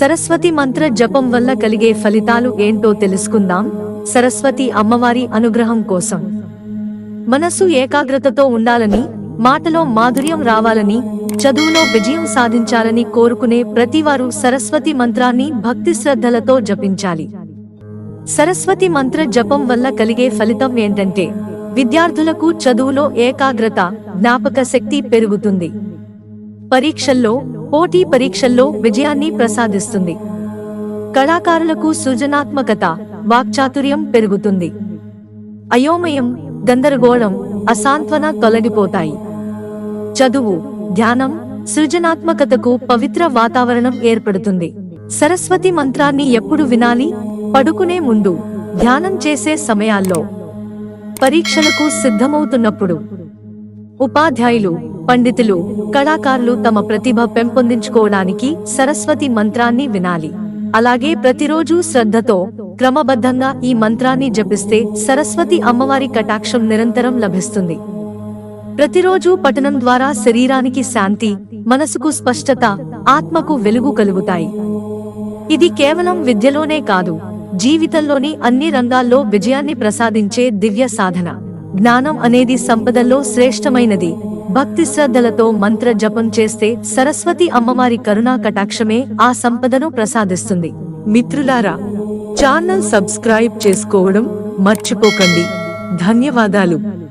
సరస్వతి మంత్ర జపం వల్ల కలిగే ఫలితాలు ఏంటో తెలుసుకుందాం. సరస్వతి అమ్మవారి అనుగ్రహం కోసం. మనసు ఏకాగ్రతతో ఉండాలని మాటలో మాధుర్యం రావాలని చదువులో విజయం సాధించాలని కోరుకునే ప్రతివారు సరస్వతి మంత్రాన్ని భక్తి శ్రద్ధలతో జపించాలి. సరస్వతి మంత్ర జపం వల్ల కలిగే ఫలితం ఏంటంటే విద్యార్థులకు చదువులో ఏకాగ్రత జ్ఞాపక శక్తి పెరుగుతుంది. పరీక్షల్లో పోటీ పరీక్షల్లో విజయాన్ని ప్రసాదిస్తుంది. కళాకారులకు సృజనాత్మకత వాక్చాతుర్యం పెరుగుతుంది. అయోమయం గందరగోళం అసాంత్వన తొలగిపోతాయి. చదువు ధ్యానం సృజనాత్మకతకు పవిత్ర వాతావరణం ఏర్పడుతుంది. సరస్వతి మంత్రాన్ని ఎప్పుడు వినాలి? పడుకునే ముందు ధ్యానం చేసే సమయాల్లో. పరీక్షలకు సిద్ధమవుతున్నప్పుడు. ఉపాధ్యాయులు పండితులు కళాకారులు తమ ప్రతిభ పెంపొందించుకోవడానికి సరస్వతి మంత్రాన్ని వినాలి. అలాగే ప్రతిరోజు శ్రద్ధతో క్రమబద్ధంగా ఈ మంత్రాన్ని జపిస్తే సరస్వతి అమ్మవారి కటాక్షం నిరంతరం లభిస్తుంది. ప్రతిరోజు పఠనం ద్వారా శరీరానికి శాంతి మనసుకు స్పష్టత ఆత్మకు వెలుగు కలుగుతాయి. ఇది కేవలం విద్యలోనే కాదు జీవితంలోని అన్ని రంగాల్లో విజయాన్ని ప్రసాదించే దివ్య సాధన. జ్ఞానం అనేది సంపదల్లో శ్రేష్టమైనది. భక్తి శ్రద్ధలతో మంత్ర జపం చేస్తే సరస్వతి అమ్మవారి కరుణా కటాక్షమే ఆ సంపదను ప్రసాదిస్తుంది. మిత్రులారా ఛానల్ సబ్స్క్రైబ్ చేసుకోవడం మర్చిపోకండి. ధన్యవాదాలు.